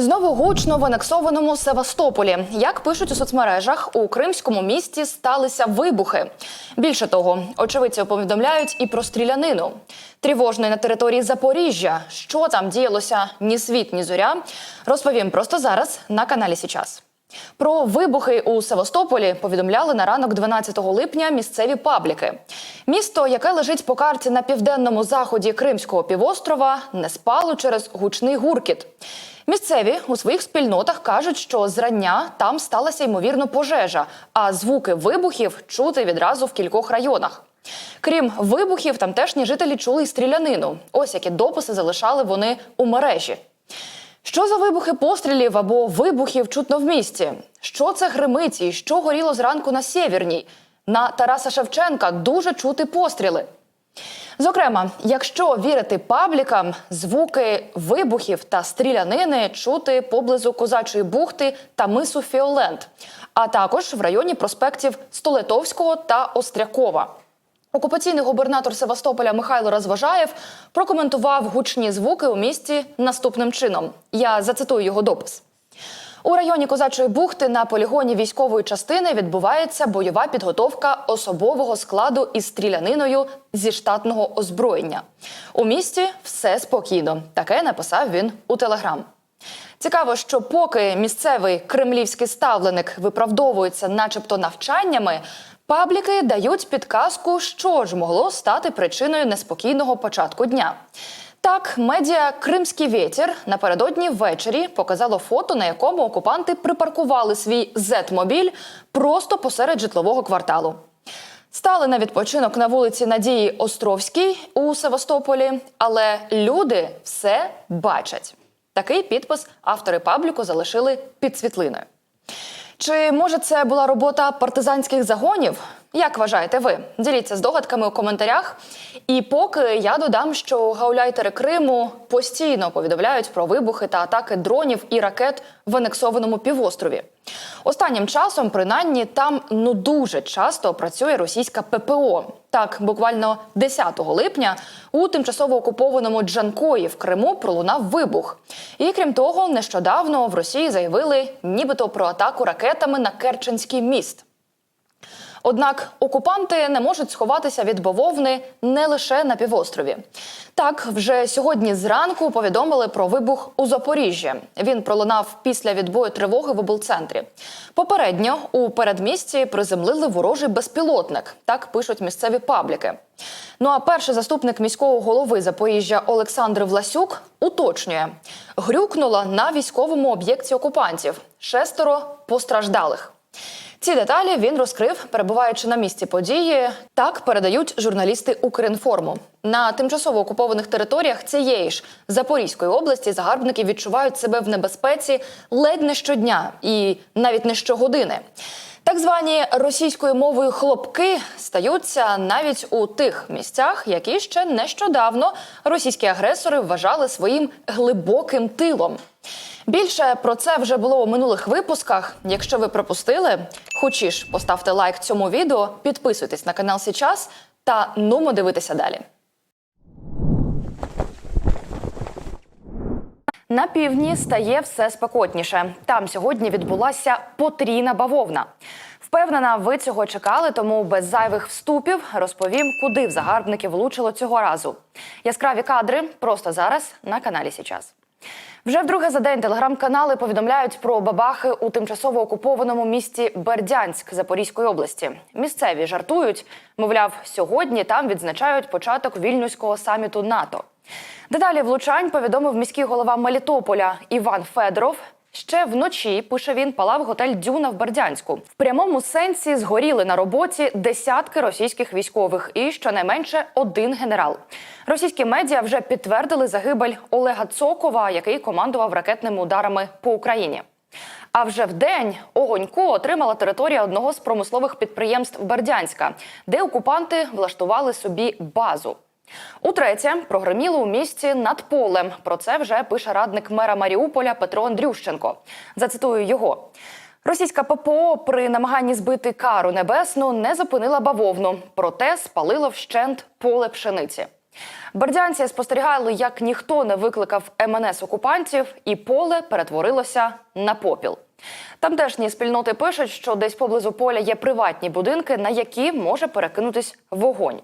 Знову гучно в анексованому Севастополі. Як пишуть у соцмережах, у кримському місті сталися вибухи. Більше того, очевидці повідомляють і про стрілянину. Тривожно на території Запоріжжя. Що там діялося ні світ, ні зоря, розповім просто зараз на каналі Січас. Про вибухи у Севастополі повідомляли на ранок 12 липня місцеві пабліки. Місто, яке лежить по карті на південному заході Кримського півострова, не спало через гучний гуркіт. Місцеві у своїх спільнотах кажуть, що зрання там сталася ймовірно пожежа, а звуки вибухів чути відразу в кількох районах. Крім вибухів, тамтешні жителі чули й стрілянину. Ось які дописи залишали вони у мережі. Що за вибухи пострілів або вибухів чутно в місті? Що це гримить і що горіло зранку на Сєвєрній? На Тараса Шевченка дуже чути постріли. Зокрема, якщо вірити паблікам, звуки вибухів та стрілянини чути поблизу козачої бухти та мису Фіолент, а також в районі проспектів Столетовського та Острякова. Окупаційний губернатор Севастополя Михайло Розважаєв прокоментував гучні звуки у місті наступним чином. Я зацитую його допис. У районі Козачої бухти на полігоні військової частини відбувається бойова підготовка особового складу із стріляниною зі штатного озброєння. У місті все спокійно. Таке написав він у телеграм. Цікаво, що поки місцевий кремлівський ставленик виправдовується, начебто, навчаннями, пабліки дають підказку, що ж могло стати причиною неспокійного початку дня. Так, медіа Кримський вєтір напередодні ввечері показало фото, на якому окупанти припаркували свій зет-мобіль просто посеред житлового кварталу. Стали на відпочинок на вулиці Надії Островській у Севастополі, але люди все бачать. Такий підпис автори пабліку залишили під світлиною. Чи може це була робота партизанських загонів? Як вважаєте ви? Діліться здогадками у коментарях. І поки я додам, що гауляйтери Криму постійно повідомляють про вибухи та атаки дронів і ракет в анексованому півострові. Останнім часом, принаймні, там ну дуже часто працює російська ППО. Так, буквально 10 липня у тимчасово окупованому Джанкої в Криму пролунав вибух. І крім того, нещодавно в Росії заявили, нібито про атаку ракетами на Керченський міст. Однак окупанти не можуть сховатися від бавовни не лише на півострові. Так, вже сьогодні зранку повідомили про вибух у Запоріжжі. Він пролунав після відбою тривоги в облцентрі. Попередньо у передмісті приземлили ворожий безпілотник. Так пишуть місцеві пабліки. Ну а перший заступник міського голови Запоріжжя Олександр Власюк уточнює: грюкнула на військовому об'єкті окупантів. Шестеро постраждалих. Ці деталі він розкрив, перебуваючи на місці події. Так передають журналісти Укрінформу. На тимчасово окупованих територіях цієї ж Запорізької області загарбники відчувають себе в небезпеці ледь не щодня і навіть не щогодини. Так звані російською мовою хлопки стаються навіть у тих місцях, які ще нещодавно російські агресори вважали своїм глибоким тилом. Більше про це вже було у минулих випусках. Якщо ви пропустили, хочеш поставте лайк цьому відео, підписуйтесь на канал Січас та нумо дивитися далі. На півдні стає все спекотніше. Там сьогодні відбулася потрійна бавовна. Впевнена, ви цього чекали, тому без зайвих вступів розповім, куди в загарбників влучило цього разу. Яскраві кадри просто зараз на каналі Січас. Вже вдруге за день телеграм-канали повідомляють про бабахи у тимчасово окупованому місті Бердянськ Запорізької області. Місцеві жартують, мовляв, сьогодні там відзначають початок вільнюського саміту НАТО. Деталі влучань повідомив міський голова Мелітополя Іван Федоров. Ще вночі, пише він, палав готель Дюна в Бердянську. В прямому сенсі згоріли на роботі десятки російських військових і щонайменше один генерал. Російські медіа вже підтвердили загибель Олега Цокова, який командував ракетними ударами по Україні. А вже в день Огонько отримала територія одного з промислових підприємств Бердянська, де окупанти влаштували собі базу. Утретє прогреміло у місті над полем. Про це вже пише радник мера Маріуполя Петро Андрющенко. Зацитую його. Російська ППО при намаганні збити кару небесну не зупинила бавовну, проте спалила вщент поле пшениці. Бердянці спостерігали, як ніхто не викликав МНС окупантів, і поле перетворилося на попіл. Тамтешні спільноти пишуть, що десь поблизу поля є приватні будинки, на які може перекинутись вогонь.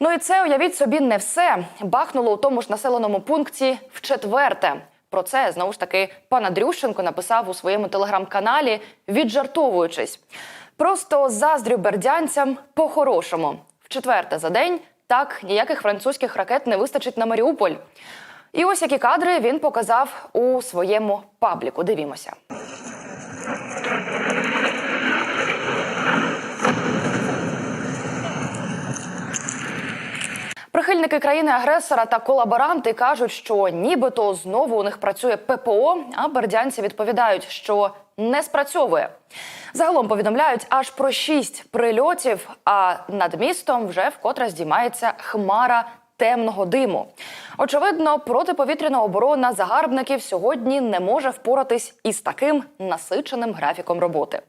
Ну і це уявіть собі не все. Бахнуло у тому ж населеному пункті в четверте. Про це знову ж таки пан Андрющенко написав у своєму телеграм-каналі, віджартовуючись. Просто заздрю бердянцям по-хорошому. В четверте за день так ніяких французьких ракет не вистачить на Маріуполь. І ось які кадри він показав у своєму пабліку. Дивімося. Прихильники країни-агресора та колаборанти кажуть, що нібито знову у них працює ППО, а бердянці відповідають, що не спрацьовує. Загалом повідомляють аж про шість прильотів. А над містом вже вкотре здіймається хмара темного диму. Очевидно, протиповітряна оборона загарбників сьогодні не може впоратись із таким насиченим графіком роботи.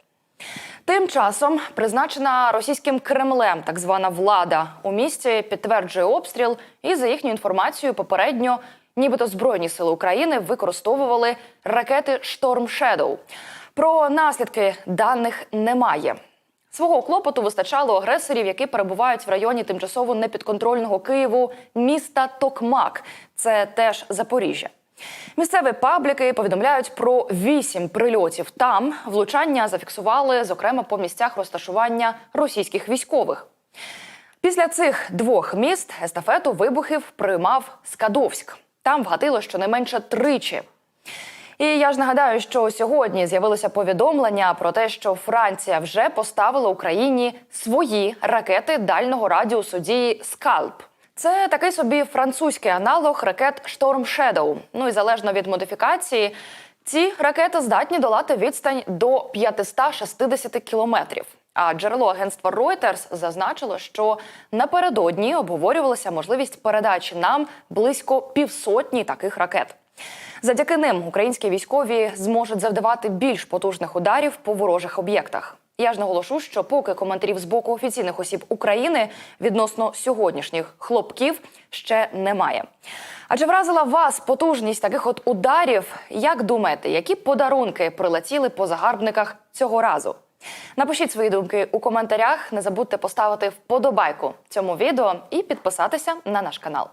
Тим часом призначена російським Кремлем так звана влада у місті підтверджує обстріл, і за їхньою інформацією, попередньо, нібито збройні сили України використовували ракети Шторм Shadow. Про наслідки даних немає. Свого клопоту вистачало агресорів, які перебувають в районі тимчасово непідконтрольного Києву міста Токмак. Це теж Запоріжжя. Місцеві пабліки повідомляють про вісім прильотів. Там влучання зафіксували, зокрема, по місцях розташування російських військових. Після цих двох міст естафету вибухів приймав Скадовськ. Там вгатило щонайменше тричі. І я ж нагадаю, що сьогодні з'явилося повідомлення про те, що Франція вже поставила Україні свої ракети дальнього радіусу дії Скалп. Це такий собі французький аналог ракет Шторм Shadow. Ну і залежно від модифікації, ці ракети здатні долати відстань до 560 кілометрів. А джерело агентства Reuters зазначило, що напередодні обговорювалася можливість передачі нам близько півсотні таких ракет. Завдяки ним українські військові зможуть завдавати більш потужних ударів по ворожих об'єктах. Я ж наголошу, що поки коментарів з боку офіційних осіб України відносно сьогоднішніх хлопків ще немає. Адже вразила вас потужність таких от ударів. Як думаєте, які подарунки прилетіли по загарбниках цього разу? Напишіть свої думки у коментарях. Не забудьте поставити вподобайку цьому відео і підписатися на наш канал.